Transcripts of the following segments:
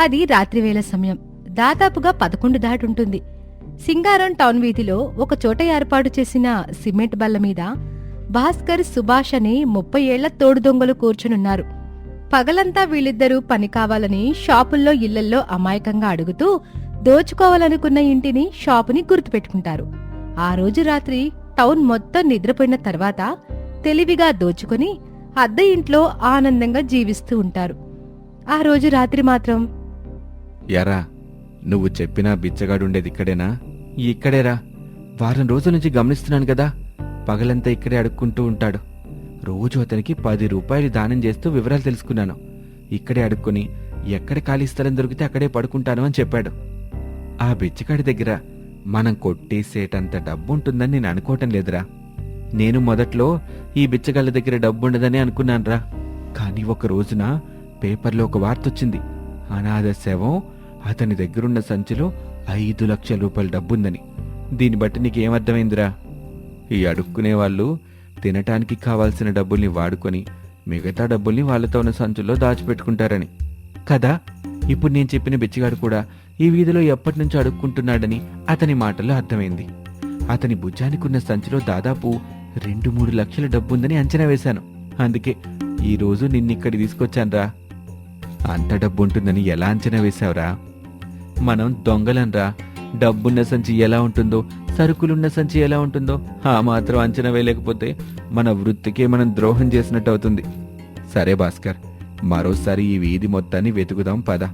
అది రాత్రివేళ సమయం. దాదాపుగా పదకొండు దాటుంటుంది. సింగారం టౌన్ వీధిలో ఒక చోట ఏర్పాటు చేసిన సిమెంట్ బల్ల మీద భాస్కర్ సుభాష్ అనే ముప్పై ఏళ్ళ తోడు దొంగలు కూర్చునున్నారు. పగలంతా వీళ్ళిద్దరూ పని కావాలని షాపుల్లో ఇళ్ళల్లో అమాయకంగా అడుగుతూ దోచుకోవాలనుకున్న ఇంటిని షాపుని గుర్తుపెట్టుకుంటారు. ఆ రోజు రాత్రి టౌన్ మొత్తం నిద్రపోయిన తర్వాత తెలివిగా దోచుకుని అద్దె ఇంట్లో ఆనందంగా జీవిస్తూ ఉంటారు. ఆ రోజు రాత్రి మాత్రం ఎరా నువ్వు చెప్పిన బిచ్చగాడుండేది ఇక్కడేనా? ఇక్కడేరా. వారం రోజుల నుంచి గమనిస్తున్నాను కదా. పగలంతా ఇక్కడే అడుక్కుంటూ ఉంటాడు. రోజు అతనికి పది రూపాయలు దానం చేస్తూ వివరాలు తెలుసుకున్నాను. ఇక్కడే అడుక్కుని ఎక్కడ ఖాళీ స్థలం దొరికితే అక్కడే పడుకుంటాను అని చెప్పాడు. ఆ బిచ్చగాడి దగ్గర మనం కొట్టేసేటంత డబ్బు ఉంటుందని నేను అనుకోవటం లేదురా. నేను మొదట్లో ఈ బిచ్చగాళ్ళ దగ్గర డబ్బు ఉండదని అనుకున్నానురా. కానీ ఒక రోజున పేపర్లో ఒక వార్త వచ్చింది. అనాథ శవం అతని దగ్గరున్న సంచిలో ఐదు లక్షల రూపాయల డబ్బుందని. దీన్ని బట్టి నీకేమర్థమైందిరా? ఈ అడుక్కునే వాళ్ళు తినటానికి కావాల్సిన డబ్బుల్ని వాడుకొని మిగతా డబ్బుల్ని వాళ్ళతో ఉన్న సంచుల్లో దాచిపెట్టుకుంటారని. కదా? ఇప్పుడు నేను చెప్పిన బిచ్చిగాడు కూడా ఈ వీధిలో ఎప్పటి నుంచో అడుక్కుంటున్నాడని అతని మాటల్లో అర్థమైంది. అతని భుజానికున్న సంచిలో దాదాపు రెండు మూడు లక్షల డబ్బుందని అంచనా వేశాను. అందుకే ఈరోజు రోజు నిన్నిక్కడి తీసుకొచ్చాన్రా. అంత డబ్బు ఉంటుందని ఎలా అంచనా వేశావురా? మనం దొంగలంరా డబ్బున్న సంచి ఎలా ఉంటుందో సరుకులున్న సంచి ఎలా ఉంటుందో ఆ మాత్రం అంచనా వేయలేకపోతే మన వృత్తికే మనం ద్రోహం చేసినట్టు అవుతుంది. సరే భాస్కర్ మరోసారి ఈ వీధి మొత్తాన్ని వెతుకుదాం పద.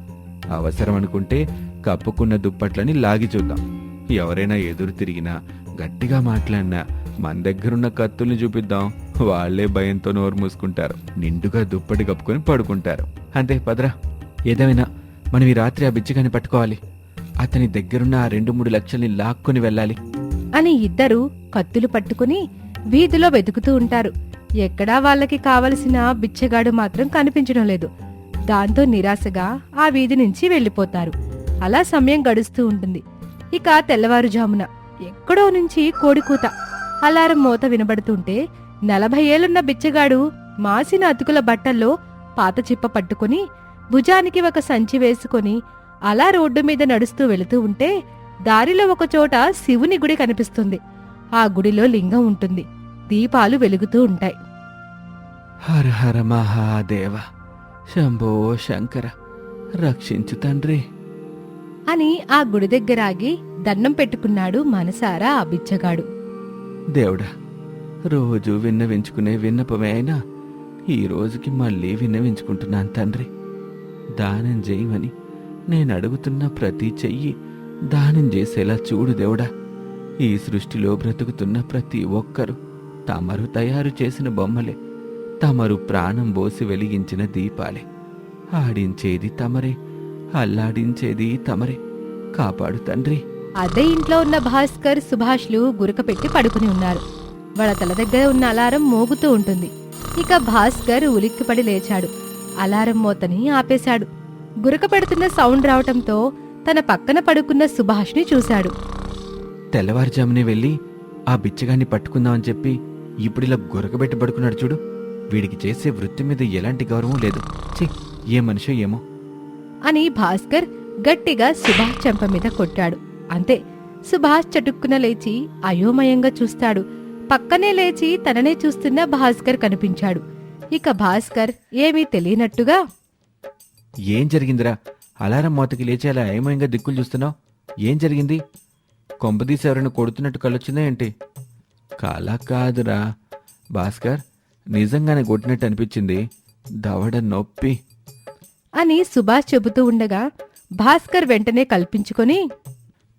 అవసరం అనుకుంటే కప్పుకున్న దుప్పట్లని లాగి చూద్దాం. ఎవరైనా ఎదురు తిరిగినా గట్టిగా మాట్లాడినా మన దగ్గరున్న కత్తుల్ని చూపిద్దాం. వాళ్ళే భయంతో నోరు మూసుకుంటారు. నిండుగా దుప్పటి కప్పుకొని పడుకుంటారు. అంతే పదరా. ఏదేమైనా మనం ఈ రాత్రి ఆ బిచ్చగాని పట్టుకోవాలి. అతని దగ్గరున్న ఆ రెండు మూడు లక్షల్ని లాక్కొని వెళ్ళాలి. అని ఇద్దరు కత్తులు పట్టుకుని వీధిలో వెతుకుతూ ఉంటారు. ఎక్కడా వాళ్ళకి కావలసిన బిచ్చగాడు మాత్రం కనిపించడం లేదు. దాంతో నిరాశగా ఆ వీధి నుంచి వెళ్ళిపోతారు. అలా సమయం గడుస్తూ ఉంటుంది. ఇక తెల్లవారుజామున ఎక్కడో నుంచి కోడికూత అలారం మోత వినబడుతుంటే నలభై ఏళ్ళున్న బిచ్చగాడు మాసిన అతుకుల బట్టల్లో పాత చిప్ప పట్టుకుని భుజానికి ఒక సంచి వేసుకొని అలా రోడ్డు మీద నడుస్తూ వెళుతూ ఉంటే దారిలో ఒక చోట శివుని గుడి కనిపిస్తుంది. ఆ గుడిలో లింగం ఉంటుంది. దీపాలు వెలుగుతూ ఉంటాయి. హర హర మహాదేవ శంభో శంకర రక్షించు తండ్రి. అని ఆ గుడి దగ్గర ఆగి దండం పెట్టుకున్నాడు మనసారా ఆ బిచ్చగాడు. దేవుడా రోజు విన్నవించుకునే విన్నపమే అయినా ఈ రోజుకి మళ్ళీ విన్నవించుకుంటున్నాను తండ్రి. దానం చేయమని నేను అడుగుతున్న ప్రతి చెయ్యి దానం చేసేలా చూడు దేవుడా. ఈ సృష్టిలో బ్రతుకుతున్న ప్రతి ఒక్కరూ తమరు తయారు చేసిన బొమ్మలే తమరు ప్రాణం పోసి వెలిగించిన దీపాలే. ఆడించేది తమరే అల్లాడించేది తమరే. కాపాడు తండ్రి. అదే ఇంట్లో ఉన్న భాస్కర్ సుభాష్లు గురక పెట్టి పడుకుని ఉన్నారు. వాళ్ళ తల దగ్గర ఉన్న అలారం మోగుతూ ఉంటుంది. ఇక భాస్కర్ ఉలిక్కిపడి లేచాడు. అలారం మోతని ఆపేశాడు. గురక పెడుతున్న సౌండ్ రావటంతో తన పక్కన పడుకున్న సుభాష్ని చూశాడు. తెల్లవారుజామునే వెళ్ళి ఆ బిచ్చగాన్ని పట్టుకుందామని చెప్పి ఇప్పుడిలా గురకబెట్టి పడుకున్నాడు చూడు. వీడికి చేసే వృత్తి మీద ఎలాంటి గౌరవం లేదు. ఛీ ఏ మనిషో ఏమో. అని భాస్కర్ గట్టిగా సుభాష్ చెంప మీద కొట్టాడు. అంతే సుభాష్ చటుక్కున లేచి అయోమయంగా చూస్తాడు. పక్కనే లేచి తననే చూస్తున్న భాస్కర్ కనిపించాడు. ఇక భాస్కర్ ఏమీ తెలియనట్టుగా ఏం జరిగిందిరా? అలారం మోతకి లేచి అలా అయమయంగా దిక్కులు చూస్తున్నావు? ఏం జరిగింది? కొంపదీసి ఎవరైనా కొడుతున్నట్టు కలొచ్చిందా ఏంటి? కల కాదురా. భాస్కర్ నిజంగానే కొట్టినట్టు అనిపించింది. దవడ నొప్పి. అని సుభాష్ చెబుతూ ఉండగా భాస్కర్ వెంటనే కల్పించుకొని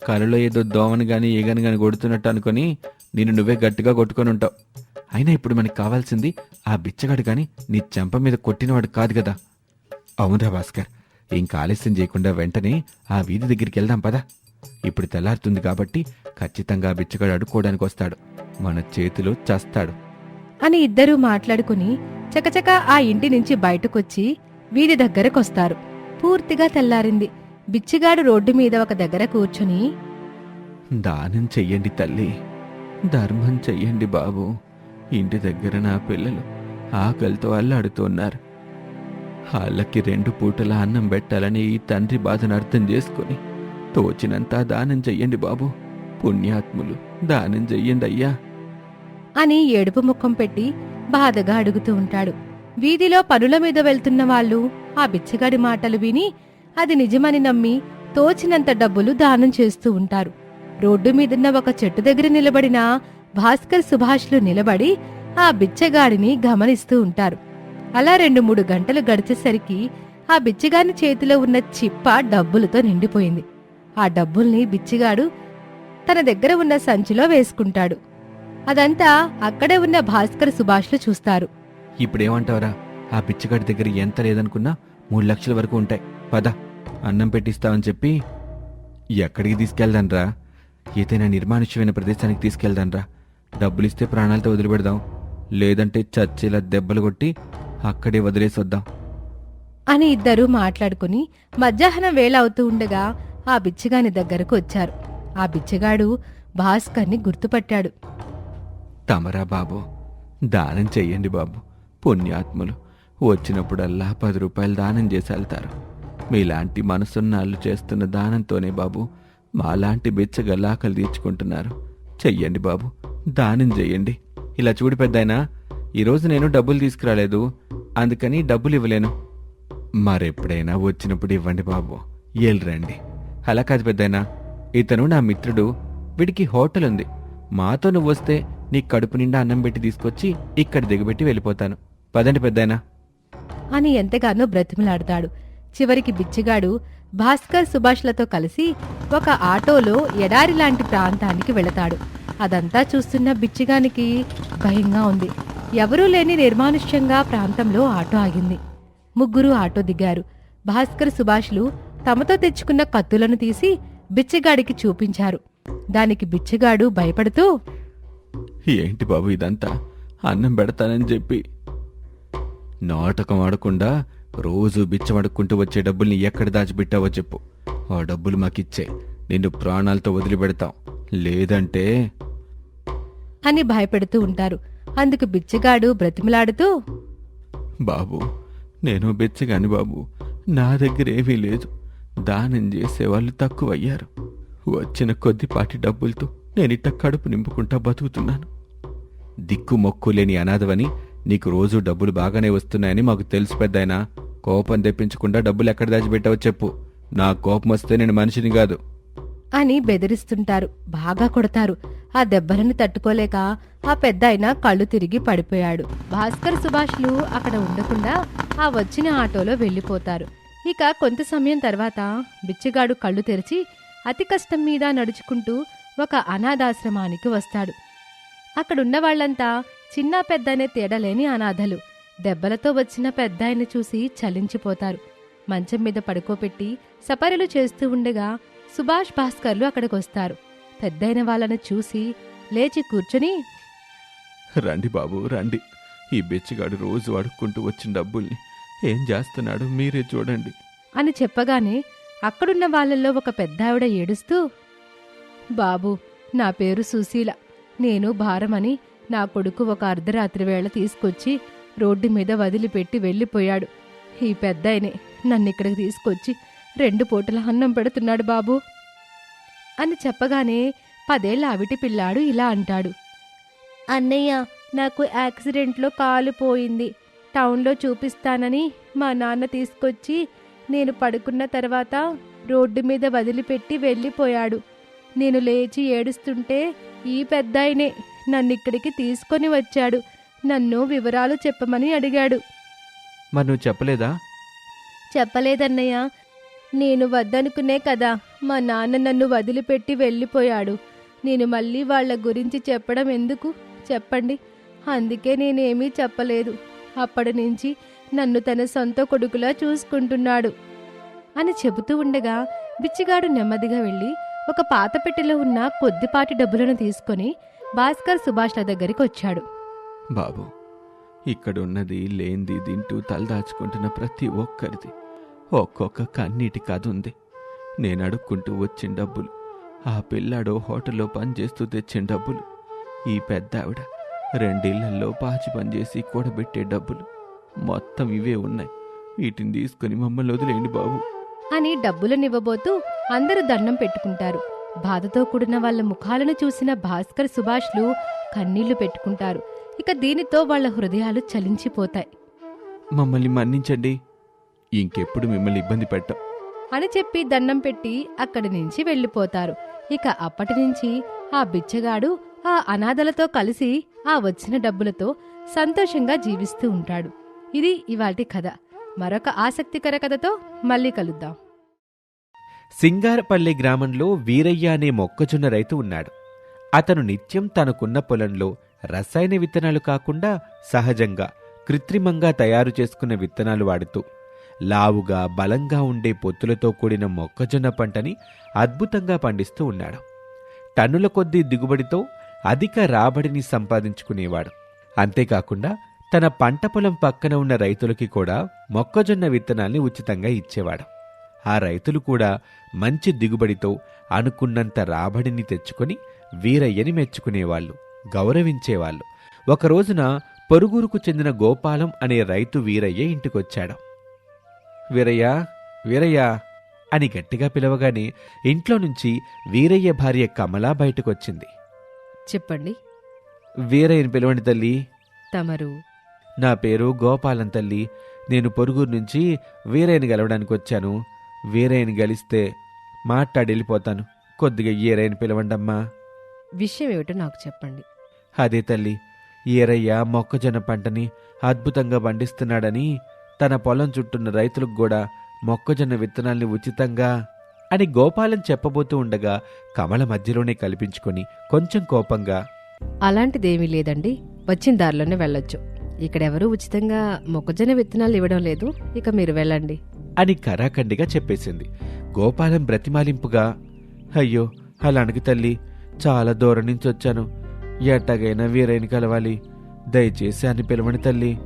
కలలో ఏదో దోమని గాని ఈగని గాని కొడుతున్నట్టు అనుకొని నిన్ను నువ్వే గట్టిగా కొట్టుకొని ఉంటావు. అయినా ఇప్పుడు మనకి కావాల్సింది ఆ బిచ్చగాడు గాని నీ చెంప మీద కొట్టినవాడు కాదు కదా అవునరా భాస్కర్ ఇంకా ఆలస్యం చేయకుండా వెంటనే ఆ వీధి దగ్గరికి వెళ్దాం పదా. ఇప్పుడు తెల్లారుతుంది కాబట్టి ఖచ్చితంగా ఆ బిచ్చగాడు అడుక్కోవడానికి వస్తాడు. మన చేతిలో చస్తాడు. అని ఇద్దరూ మాట్లాడుకుని చకచక ఆ ఇంటి నుంచి బయటకొచ్చి వీధి దగ్గరకొస్తారు. పూర్తిగా తెల్లారింది. బిచ్చిగాడు రోడ్డు మీద ఒక దగ్గర కూర్చుని దానం చెయ్యండి తల్లి. ధర్మం చెయ్యండి బాబు. ఇంటి దగ్గర నా పిల్లలు ఆకలితో అల్లాడుతున్నారు. వాళ్ళకి రెండు పూటల అన్నం పెట్టాలని ఈ తండ్రి బాధను అర్థం చేసుకొని తోచినంత దానం చెయ్యండి బాబు. పుణ్యాత్ములు దానం చెయ్యండి అయ్యా. అని ఏడుపు ముఖం పెట్టి బాధగా అడుగుతూ ఉంటాడు. వీధిలో పనుల మీద వెళ్తున్న వాళ్ళు ఆ బిచ్చగాడి మాటలు విని అది నిజమని నమ్మి తోచినంత డబ్బులు దానం చేస్తూ ఉంటారు. రోడ్డు మీదున్న ఒక చెట్టు దగ్గర నిలబడిన భాస్కర్ సుభాష్లు నిలబడి ఆ బిచ్చగాడిని గమనిస్తూ ఉంటారు. అలా రెండు మూడు గంటలు గడిచేసరికి ఆ బిచ్చగాని చేతిలో ఉన్న చిప్ప డబ్బులతో నిండిపోయింది. ఆ డబ్బుల్ని బిచ్చిగాడు తన దగ్గర ఉన్న సంచిలో వేసుకుంటాడు. అదంతా అక్కడే ఉన్న భాస్కర్ సుభాష్లు చూస్తారు. ఇప్పుడేమంటావరా? ఆ బిచ్చగాడి దగ్గర ఎంత లేదనుకున్నా మూడు లక్షల వరకు ఉంటాయి. పద అన్నం పెట్టిస్తామని చెప్పి ఎక్కడికి తీసుకెళ్దాన్రా? ఏదైనా నిర్మానుష్యమైన ప్రదేశానికి తీసుకెళ్దాన్రా? డబ్బులిస్తే ప్రాణాలతో వదిలిపెడదాం. లేదంటే చచ్చేలా దెబ్బలు కొట్టి అక్కడే వదిలేసి వద్దాం అని ఇద్దరూ మాట్లాడుకుని మధ్యాహ్నం వేళ అవుతూ ఉండగా ఆ బిచ్చగాని దగ్గరకు వచ్చారు ఆ బిచ్చగాడు భాస్కర్ని గుర్తుపట్టాడు. తమరా బాబు దానం చెయ్యండి బాబు పుణ్యాత్ములు. వచ్చినప్పుడల్లా పది రూపాయలు దానం చేసి వెళ్తారు. మీలాంటి మనసున్నాళ్ళు చేస్తున్న దానంతోనే బాబు మాలాంటి బిచ్చగల్లా ఆకలి తీర్చుకుంటున్నారు. చెయ్యండి బాబు దానం చేయండి ఇలా చూడు పెద్దాయనా ఈరోజు నేను డబ్బులు తీసుకురాలేదు అందుకని డబ్బులు ఇవ్వలేను. మరెప్పుడైనా వచ్చినప్పుడు ఇవ్వండి బాబు రండి. అలా కాదు పెద్దాయనా ఇతను నా మిత్రుడు వీడికి హోటల్ ఉంది. మాతో నువ్వు వస్తే నీ కడుపు నిండా అన్నం పెట్టి తీసుకొచ్చి ఇక్కడ దిగబెట్టి వెళ్ళిపోతాను. పదండి పెద్దాయనా. అని ఎంతగానో బ్రతిమలాడతాడు. చివరికి బిచ్చగాడు భాస్కర్ సుభాష్లతో కలిసి ఒక ఆటోలో ఎడారి లాంటి ప్రాంతానికి వెళతాడు. అదంతా చూస్తున్న బిచ్చగానికి భయంగా ఉంది. ఎవరూ లేని నిర్మానుష్యంగా ప్రాంతంలో ఆటో ఆగింది. ముగ్గురు ఆటో దిగారు. భాస్కర్ సుభాష్లు తమతో తెచ్చుకున్న కత్తులను తీసి బిచ్చగాడికి చూపించారు. దానికి బిచ్చగాడు భయపడుతూ ఏంటి బాబు ఇదంతా? అన్నం పెడతానని చెప్పి నాటకం ఆడకుండా రోజు బిచ్చమడుక్కుంటూ వచ్చే డబ్బుల్ని ఎక్కడ దాచిపెట్టావో చెప్పు. ఆ డబ్బులు మాకిచ్చే. నిన్ను ప్రాణాలతో వదిలిపెడతాం. లేదంటే అని భయపెడుతూ ఉంటారు. అందుకు బిచ్చగాడు బ్రతిమలాడుతూ బాబు నేను బిచ్చగాని బాబు. నా దగ్గర ఏమీ లేదు. దానం చేసేవాళ్ళు తక్కువయ్యారు. వచ్చిన కొద్దిపాటి డబ్బులతో నేనిట్ట కడుపు నింపుకుంటా బతుకుతున్నాను. దిక్కు మొక్కు లేని అనాథవని నీకు రోజు డబ్బులు బాగానే వస్తున్నాయని మాకు తెలుసు పెద్దాయనా. కోపం తెప్పించకుండా డబ్బులు ఎక్కడ దాచిపెట్టావో చెప్పు. నా కోపం వస్తే నేను మనిషిని కాదు. అని బెదిరిస్తుంటారు. బాగా కొడతారు. ఆ దెబ్బలను తట్టుకోలేక ఆ పెద్దాయన కళ్ళు తిరిగి పడిపోయాడు. భాస్కర్ సుభాష్లు అక్కడ ఉండకుండా ఆ వచ్చిన ఆటోలో వెళ్ళిపోతారు. ఇక కొంత సమయం తర్వాత బిచ్చగాడు కళ్ళు తెరిచి అతి కష్టం మీద నడుచుకుంటూ ఒక అనాథాశ్రమానికి వస్తాడు. అక్కడున్న వాళ్ళంతా చిన్న పెద్దనే తేడలేని అనాథలు. దెబ్బలతో వచ్చిన పెద్దాయన్ని చూసి చలించిపోతారు. మంచం మీద పడుకోపెట్టి సపర్యలు చేస్తూ ఉండగా సుభాష్ భాస్కర్లు అక్కడికొస్తారు. పెద్దయిన వాళ్ళని చూసి లేచి కూర్చుని రండి బాబు రండి. ఈ బెచ్చగాడు రోజు అడుక్కుంటూ వచ్చిన డబ్బుల్ని ఏం చేస్తున్నాడు మీరే చూడండి. అని చెప్పగానే అక్కడున్న వాళ్ళల్లో ఒక పెద్దావిడ ఏడుస్తూ బాబు నా పేరు సుశీల. నేను భారమని నా కొడుకు ఒక అర్ధరాత్రి వేళ తీసుకొచ్చి రోడ్డు మీద వదిలిపెట్టి వెళ్ళిపోయాడు. ఈ పెద్దాయనే నన్నిక్కడికి తీసుకొచ్చి రెండు పూటల అన్నం పెడుతున్నాడు బాబు. అని చెప్పగానే పదేళ్ళ అవిటి పిల్లాడు ఇలా అంటాడు. అన్నయ్య నాకు యాక్సిడెంట్లో కాలు పోయింది. టౌన్లో చూపిస్తానని మా నాన్న తీసుకొచ్చి నేను పడుకున్న తర్వాత రోడ్డు మీద వదిలిపెట్టి వెళ్ళిపోయాడు. నేను లేచి ఏడుస్తుంటే ఈ పెద్దాయనే నన్నిక్కడికి తీసుకొని వచ్చాడు. నన్ను వివరాలు చెప్పమని అడిగాడు. మరి నువ్వు చెప్పలేదా? చెప్పలేదన్నయ్య నేను వద్దనుకునే కదా మా నాన్న నన్ను వదిలిపెట్టి వెళ్ళిపోయాడు. నేను మళ్ళీ వాళ్ళ గురించి చెప్పడం ఎందుకు? చెప్పండి. అందుకే నేనేమీ చెప్పలేదు. అప్పటి నుంచి నన్ను తన సొంత కొడుకులా చూసుకుంటున్నాడు. అని చెబుతూ ఉండగా బిచ్చిగాడు నెమ్మదిగా వెళ్ళి ఒక పాత పెట్టెలో ఉన్న కొద్దిపాటి డబ్బులను తీసుకొని భాస్కర్ సుభాష్ల దగ్గరికి వచ్చాడు. బాబు ఇక్కడున్నది లేనిది తింటూ తలదాచుకుంటున్న ప్రతి ఒక్కరిది. ఒక్కొక్క కన్నీటి కథ ఉంది. నేను అడుక్కుంటూ వచ్చిన డబ్బులు. ఆ పిల్లాడో హోటల్లో పనిచేస్తూ తెచ్చిన డబ్బులు. ఈ పెద్ద ఆవిడ రెండిళ్ళల్లో పాచి పనిచేసి కూడబెట్టే డబ్బులు. మొత్తం ఇవే ఉన్నాయి. వీటిని తీసుకుని మమ్మల్ని వదిలేయండి బాబు. అని డబ్బులనివ్వబోతూ అందరూ దండం పెట్టుకుంటారు. బాధతో కూడిన వాళ్ళ ముఖాలను చూసిన భాస్కర్ సుభాష్లు కన్నీళ్ళు పెట్టుకుంటారు. ఇక దీనితో వాళ్ళ హృదయాలు చలించిపోతాయి. మమ్మల్ని మన్నించండి. ఇంకెప్పుడు మిమ్మల్ని ఇబ్బంది పెట్టం. అని చెప్పి దండం పెట్టి అక్కడి నుంచి వెళ్ళిపోతారు. ఇక అప్పటి నుంచి ఆ బిచ్చగాడు ఆ అనాథలతో కలిసి ఆ వచ్చిన డబ్బులతో సంతోషంగా జీవిస్తూ ఉంటాడు. ఇది ఇవాల్టి కథ. మరొక ఆసక్తికర కథతో మళ్ళీ కలుద్దాం. సింగారపల్లి గ్రామంలో వీరయ్య అనే మొక్కజొన్న రైతు ఉన్నాడు. అతను నిత్యం తనకున్న పొలంలో రసాయన విత్తనాలు కాకుండా సహజంగా కృత్రిమంగా తయారు చేసుకున్న విత్తనాలు వాడుతూ లావుగా బలంగా ఉండే పొత్తులతో కూడిన మొక్కజొన్న పంటని అద్భుతంగా పండిస్తూ ఉన్నాడు. టన్నుల కొద్దీ దిగుబడితో అధిక రాబడిని సంపాదించుకునేవాడు. అంతేకాకుండా తన పంట పొలం పక్కన ఉన్న రైతులకి కూడా మొక్కజొన్న విత్తనాల్ని ఉచితంగా ఇచ్చేవాడు. ఆ రైతులు కూడా మంచి దిగుబడితో అనుకున్నంత రాబడిని తెచ్చుకొని వీరయ్యని మెచ్చుకునేవాళ్ళు గౌరవించేవాళ్ళు. ఒక రోజున పొరుగురుకు చెందిన గోపాలం అనే రైతు వీరయ్య ఇంటికొచ్చాడు. వీరయ్య వీరయ్య అని గట్టిగా పిలవగానే ఇంట్లో నుంచి వీరయ్య భార్య కమల బయటకొచ్చింది. చెప్పండి. వీరయ్యని పిలవండి తల్లి. తమరు? నా పేరు గోపాలం తల్లి. నేను పొరుగురు నుంచి వీరయ్యని గెలవడానికి వచ్చాను. వీరయ్యని గెలిస్తే మాట్లాడి వెళ్ళిపోతాను కొద్దిగా ఈరయ్యని పిలవండమ్మా. విషయం ఏమిటో నాకు చెప్పండి. అదే తల్లి ఈరయ్య మొక్కజొన్న పంటని అద్భుతంగా పండిస్తున్నాడని తన పొలం చుట్టూన్న రైతులకు కూడా మొక్కజొన్న విత్తనాల్ని ఉచితంగా అని గోపాలం చెప్పబోతూ ఉండగా కమల మధ్యలోనే కల్పించుకొని కొంచెం కోపంగా అలాంటిదేమీ లేదండి. వచ్చిన దారిలోనే వెళ్ళొచ్చు. ఇక్కడెవరూ ఉచితంగా మొక్కజొన్న విత్తనాలు ఇవ్వడం లేదు. ఇక మీరు వెళ్ళండి. అని కరాఖండిగా చెప్పేసింది. గోపాలం బ్రతిమాలింపుగా అయ్యో అలానికి తల్లి చాలా దూరం నుంచి వచ్చాను. ఎట్టగైనా వీరైన కలవాలి. దయచేసి అని పిలవని తల్లి.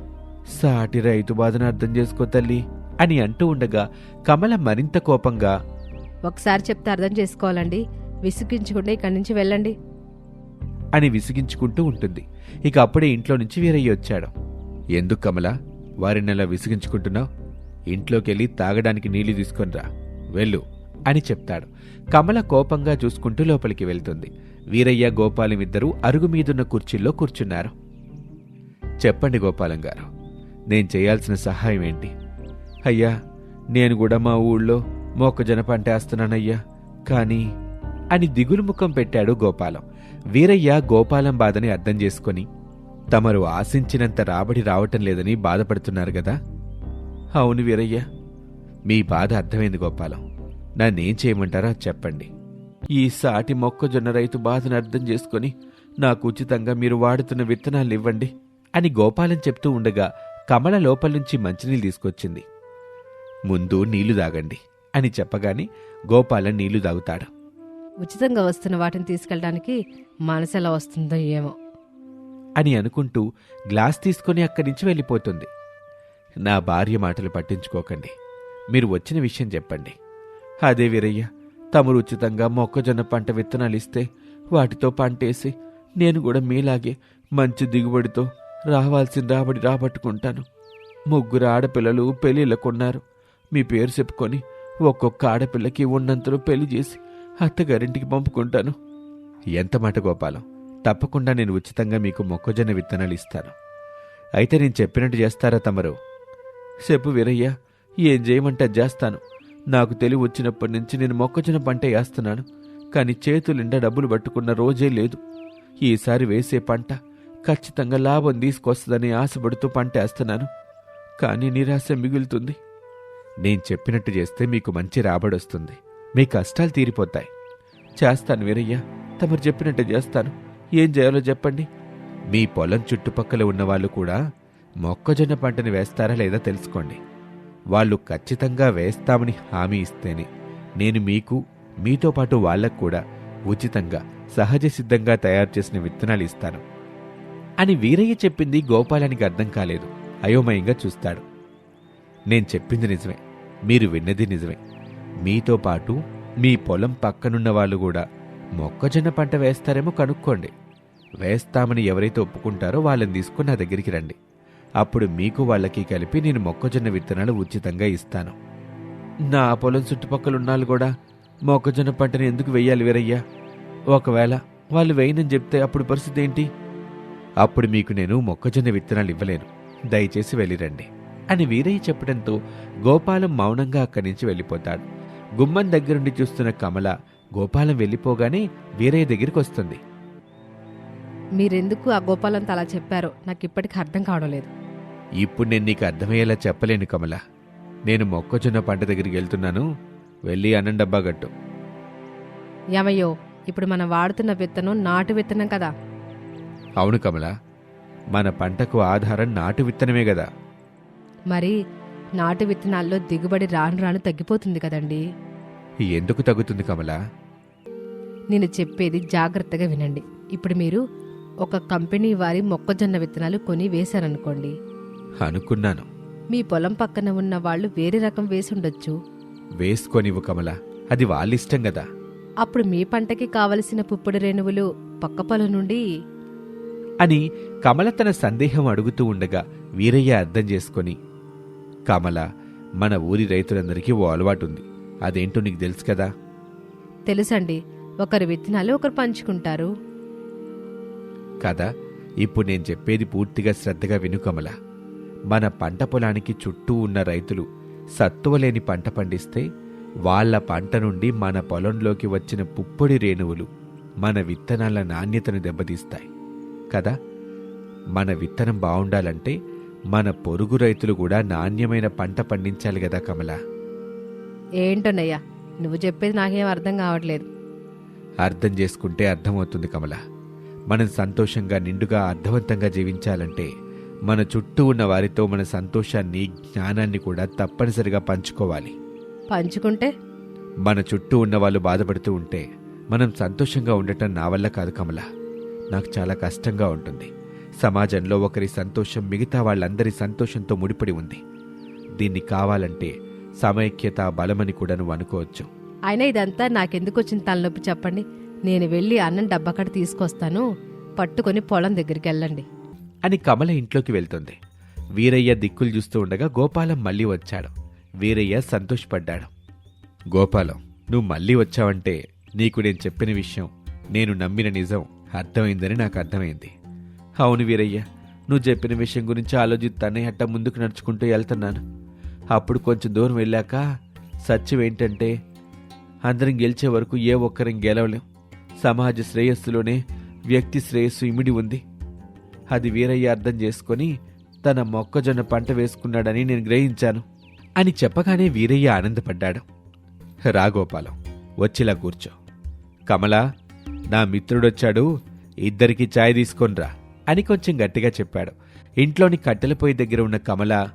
సాటి రైతు బాధను అర్థం చేసుకో తల్లి అని అంటూ ఉండగా కమల మరింత కోపంగా ఒకసారి చెప్తే అర్థం చేసుకోవాలండి. విసుగించకుండా ఇక్కడి నుంచి వెళ్ళండి. అని విసిగించుకుంటూ ఉంటుంది. ఇక అప్పుడే ఇంట్లో నుంచి వీరయ్య వచ్చాడు. ఎందుకు కమల? వారిని అలా విసిగించుకుంటున్నావు? ఇంట్లోకెళ్ళి తాగడానికి నీళ్ళు తీసుకొనిరా వెళ్ళు. అని చెప్తాడు. కమల కోపంగా చూసుకుంటూ లోపలికి వెళ్తుంది. వీరయ్య గోపాలం ఇద్దరూ అరుగు మీదున్న కుర్చీల్లో కూర్చున్నారు. చెప్పండి గోపాలం గారు. నేను చేయాల్సిన సహాయం ఏంటి? అయ్యా నేను కూడా మా ఊళ్ళో మొక్కజొన్న పంట వేస్తున్నానయ్యా. కానీ అని దిగులు ముఖం పెట్టాడు గోపాలం. వీరయ్య గోపాలం బాధని అర్థం చేసుకొని తమరు ఆశించినంత రాబడి రావటం లేదని బాధపడుతున్నారు కదా అవును వీరయ్య. మీ బాధ అర్థమైంది గోపాలం. నన్నేం చేయమంటారో అది చెప్పండి. ఈ సాటి మొక్కజొన్న రైతు బాధను అర్థం చేసుకొని నాకు ఉచితంగా మీరు వాడుతున్న విత్తనాలు ఇవ్వండి అని గోపాలం చెప్తూ ఉండగా కమల లోపల నుంచి మంచినీళ్ళు తీసుకొచ్చింది. ముందు నీళ్ళు తాగండి అని చెప్పగానే గోపాలం నీళ్ళు తాగుతాడు. ఉచితంగా వస్తున్న వాటిని తీసుకెళ్ళడానికి మనసు ఎలా వస్తుందో ఏమో. అని అనుకుంటూ గ్లాస్ తీసుకొని అక్కడి నుంచి వెళ్ళిపోతుంది. నా భార్య మాటలు పట్టించుకోకండి. మీరు వచ్చిన విషయం చెప్పండి. అదే వీరయ్య తమరు ఉచితంగా మొక్కజొన్న పంట విత్తనాలు ఇస్తే వాటితో పంటేసి నేను కూడా మీలాగే మంచి దిగుబడితో రావాల్సిన రాబడి రాబట్టుకుంటాను. ముగ్గురు ఆడపిల్లలు పెళ్ళిళ్ళకున్నారు. మీ పేరు చెప్పుకొని ఒక్కొక్క ఆడపిల్లకి ఉన్నంతలో పెళ్ళి చేసి అత్తగారింటికి పంపుకుంటాను. ఎంత మాట గోపాలం? తప్పకుండా నేను ఉచితంగా మీకు మొక్కజొన్న విత్తనాలు ఇస్తాను. అయితే నేను చెప్పినట్టు చేస్తారా తమరు? చెప్పు వీరయ్య ఏం చేయమంటే చేస్తాను. నాకు తెలివి వచ్చినప్పటి నుంచి నేను మొక్కజొన్న పంట వేస్తున్నాను. కానీ చేతులు నిండా డబ్బులు పట్టుకున్న రోజే లేదు. ఈసారి వేసే పంట ఖచ్చితంగా లాభం తీసుకొస్తుందని ఆశపడుతూ పంట వేస్తున్నాను. కానీ నిరాశ మిగులుతుంది. నేను చెప్పినట్టు చేస్తే మీకు మంచి రాబడి వస్తుంది మీ కష్టాలు తీరిపోతాయి. చేస్తాను వీరయ్య. తమరు చెప్పినట్టు చేస్తాను. ఏం చేయాలో చెప్పండి. మీ పొలం చుట్టుపక్కల ఉన్నవాళ్ళు కూడా మొక్కజొన్న పంటని వేస్తారా లేదా తెలుసుకోండి. వాళ్ళు ఖచ్చితంగా వేస్తామని హామీ ఇస్తేనే నేను మీకు మీతో పాటు వాళ్ళకు కూడా ఉచితంగా సహజ సిద్ధంగా తయారు చేసిన విత్తనాలు ఇస్తాను. అని వీరయ్య చెప్పింది గోపాలానికి అర్థం కాలేదు. అయోమయంగా చూస్తాడు. నేను చెప్పింది నిజమే. మీరు విన్నది నిజమే. మీతో పాటు మీ పొలం పక్కనున్న వాళ్ళు కూడా మొక్కజొన్న పంట వేస్తారేమో కనుక్కోండి. వేస్తామని ఎవరైతే ఒప్పుకుంటారో వాళ్ళని తీసుకుని నా దగ్గరికి రండి. అప్పుడు మీకు వాళ్ళకి కలిపి నేను మొక్కజొన్న విత్తనాలు ఉచితంగా ఇస్తాను. నా పొలం చుట్టుపక్కల ఉన్నాళ్ళు కూడా మొక్కజొన్న పంటను ఎందుకు వెయ్యాలి వీరయ్యా? ఒకవేళ వాళ్ళు వేయనని చెప్తే అప్పుడు పరిస్థితి ఏంటి? అప్పుడు మీకు నేను మొక్కజొన్న విత్తనాలు ఇవ్వలేను. దయచేసి వెళ్ళిరండి. అని వీరయ్య చెప్పడంతో గోపాలం మౌనంగా అక్కడి నుంచి వెళ్ళిపోతాడు. గుమ్మం దగ్గరుండి చూస్తున్న కమల గోపాలం వెళ్ళిపోగానే వీరయ్య దగ్గరికి వస్తుంది. మీరెందుకు ఆ గోపాలంతో అలా చెప్పారో? నాకు ఇప్పటికీ అర్థం కావడం లేదు. ఇప్పుడు నేను నీకు అర్థమయ్యేలా చెప్పలేను కమల. నేను మొక్కజొన్న పంట దగ్గరికి వెళ్తున్నాను. వెళ్ళి అన్నం డబ్బా గట్టు ఏమయ్యో ఇప్పుడు మనం వాడుతున్న విత్తనం నాటు విత్తనం కదా. అవును కమల మన పంటకు ఆధారం నాటు విత్తనమే కదా మరి నాటు విత్తనాల్లో దిగుబడి రాను రాను తగ్గిపోతుంది కదండి. ఎందుకు తగ్గుతుంది కమల? నేను చెప్పేది జాగ్రత్తగా వినండి. ఇప్పుడు మీరు ఒక కంపెనీ వారి మొక్కజొన్న విత్తనాలు కొని వేశారనుకోండి. అనుకున్నాను. మీ పొలం పక్కన ఉన్న వాళ్ళు వేరే రకం వేసి ఉండొచ్చు వేసుకొనివ్వు కమల అది వాళ్ళిష్టం కదా అప్పుడు మీ పంటకి కావలసిన పుప్పొడి రేణువులు పక్క పొలం నుండి అని కమల తన సందేహం అడుగుతూ ఉండగా వీరయ్య అర్థం చేసుకొని కమల మన ఊరి రైతులందరికీ ఓ అలవాటుంది. అదేంటో నీకు తెలుసు కదా? తెలుసండి. ఒకరి విత్తనాలు ఒకరు పంచుకుంటారు. కదా ఇప్పుడు నేను చెప్పేది పూర్తిగా శ్రద్ధగా విను కమల. మన పంట పొలానికి చుట్టూ ఉన్న రైతులు సత్తువలేని పంట పండిస్తే వాళ్ళ పంట నుండి మన పొలంలోకి వచ్చిన పుప్పొడి రేణువులు మన విత్తనాల నాణ్యతను దెబ్బతీస్తాయి. కదా? మన విత్తనం బావుండాలంటే మన పొరుగు రైతులు కూడా నాణ్యమైన పంట పండించాలి కదా కమల. ఏంటోనయ్యా నువ్వు చెప్పేది నాకేం అర్థం కావట్లేదు. అర్థం చేసుకుంటే అర్థమవుతుంది కమల. మనం సంతోషంగా నిండుగా అర్థవంతంగా జీవించాలంటే మన చుట్టూ ఉన్న వారితో మన సంతోషాన్ని జ్ఞానాన్ని కూడా తప్పనిసరిగా పంచుకోవాలి. పంచుకుంటే? మన చుట్టూ ఉన్న వాళ్ళు బాధపడుతూ ఉంటే మనం సంతోషంగా ఉండటం నా వల్ల కాదు కమల. నాకు చాలా కష్టంగా ఉంటుంది. సమాజంలో ఒకరి సంతోషం మిగతా వాళ్ళందరి సంతోషంతో ముడిపడి ఉంది. దీన్ని కావాలంటే సమైక్యత బలమని కూడా నువ్వు అనుకోవచ్చు. అయినా ఇదంతా నాకెందుకు వచ్చిన తలనొప్పి చెప్పండి. నేను వెళ్ళి అన్నం డబ్బకడ తీసుకొస్తాను. పట్టుకొని పొలం దగ్గరికి వెళ్ళండి అని కమల ఇంట్లోకి వెళ్తుంది. వీరయ్య దిక్కులు చూస్తూ ఉండగా గోపాలం మళ్ళీ వచ్చాడు. వీరయ్య సంతోషపడ్డాడు. గోపాలం నువ్వు మళ్ళీ వచ్చావంటే నీకు నేను చెప్పిన విషయం నేను నమ్మిన నిజం అర్థమైందని నాకు అర్థమైంది. అవును వీరయ్య నువ్వు చెప్పిన విషయం గురించి ఆలోచిస్తానే అట్ట ముందుకు నడుచుకుంటూ వెళ్తున్నాను. అప్పుడు కొంచెం దూరం వెళ్ళాక సత్యం ఏంటంటే అందరం గెలిచే వరకు ఏ ఒక్కరం గెలవలేం. సమాజ శ్రేయస్సులోనే వ్యక్తి శ్రేయస్సు ఇమిడి ఉంది. అది వీరయ్య అర్థం చేసుకొని తన మొక్కజొన్న పంట వేసుకున్నాడని నేను గ్రహించాను అని చెప్పగానే వీరయ్య ఆనందపడ్డాడు. రాగోపాలం వచ్చిలా కూర్చో. కమలా నా మిత్రుడొచ్చాడు. ఇద్దరికి ఛాయ్ తీసుకొనిరా అని కొంచెం గట్టిగా చెప్పాడు. ఇంట్లోని కట్టెల పొయ్యి దగ్గర ఉన్న కమల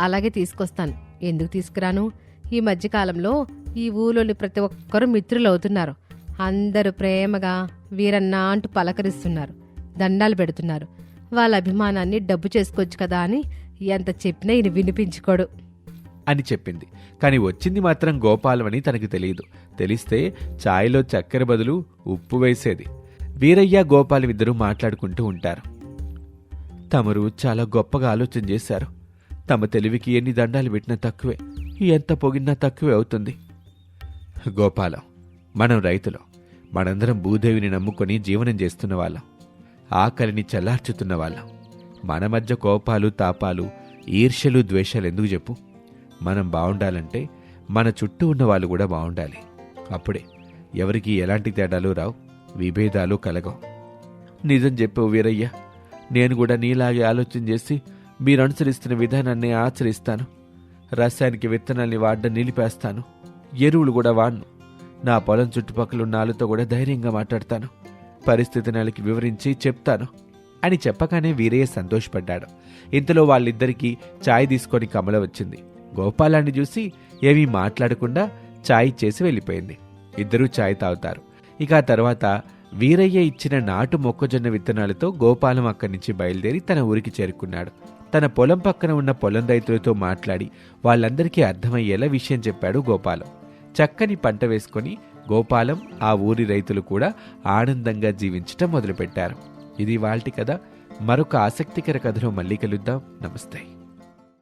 అలాగే తీసుకొస్తాను. ఎందుకు తీసుకురాను? ఈ మధ్యకాలంలో ఈ ఊళ్ళోని ప్రతి ఒక్కరూ మిత్రులు అవుతున్నారు. అందరూ ప్రేమగా వీరన్నా అంటూ పలకరిస్తున్నారు. దండాలు పెడుతున్నారు. వాళ్ళ అభిమానాన్ని డబ్బు చేసుకోవచ్చు కదా అని ఎంత చెప్పినా ఈయన వినిపించుకోడు. అని చెప్పింది. కానీ వచ్చింది మాత్రం గోపాలం అని తనకు తెలియదు. తెలిస్తే ఛాయ్లో చక్కెర బదులు ఉప్పు వేసేది. వీరయ్య గోపాలం ఇద్దరూ మాట్లాడుకుంటూ ఉంటారు. తమరు చాలా గొప్పగా ఆలోచన చేశారు. తమ తెలివికి ఎన్ని దండాలు పెట్టినా తక్కువే. ఎంత పొగిన్నా తక్కువే అవుతుంది. గోపాలం మనం రైతులం. మనందరం భూదేవిని నమ్ముకొని జీవనం చేస్తున్న వాళ్ళం. ఆకలిని చల్లార్చుతున్న వాళ్ళం. మన మధ్య కోపాలు తాపాలు ఈర్ష్యలు ద్వేషాలు ఎందుకు చెప్పు? మనం బాగుండాలంటే మన చుట్టూ ఉన్న వాళ్ళు కూడా బాగుండాలి అప్పుడే ఎవరికి ఎలాంటి తేడాలు రావు విభేదాలు కలగవు. నిజం చెప్పు వీరయ్య నేను కూడా నీలాగే ఆలోచన చేసి మీరు అనుసరిస్తున్న విధానాన్ని ఆచరిస్తాను. రసాయనిక విత్తనాల్ని వాడడం నిలిపేస్తాను. ఎరువులు కూడా వాడను. నా పొలం చుట్టుపక్కల ఉన్న వాళ్ళతో కూడా ధైర్యంగా మాట్లాడతాను. పరిస్థితి వాళ్ళకి వివరించి చెప్తాను. అని చెప్పగానే వీరయ్య సంతోషపడ్డాడు. ఇంతలో వాళ్ళిద్దరికీ ఛాయ్ తీసుకొని కమల వచ్చింది. గోపాలాన్ని చూసి ఏమీ మాట్లాడకుండా ఛాయ్ చేసి వెళ్ళిపోయింది. ఇద్దరూ ఛాయ్ తాగుతారు. ఇక ఆ తర్వాత వీరయ్య ఇచ్చిన నాటు మొక్కజొన్న విత్తనాలతో గోపాలం అక్కడి నుంచి బయలుదేరి తన ఊరికి చేరుకున్నాడు. తన పొలం పక్కన ఉన్న పొలం రైతులతో మాట్లాడి వాళ్ళందరికీ అర్థమయ్యేలా విషయం చెప్పాడు గోపాలం. చక్కని పంట వేసుకొని గోపాలం ఆ ఊరి రైతులు కూడా ఆనందంగా జీవించటం మొదలుపెట్టారు. ఇది వాళ్ళ కథ. మరొక ఆసక్తికర కథలో మళ్ళీ కలుద్దాం. నమస్తే.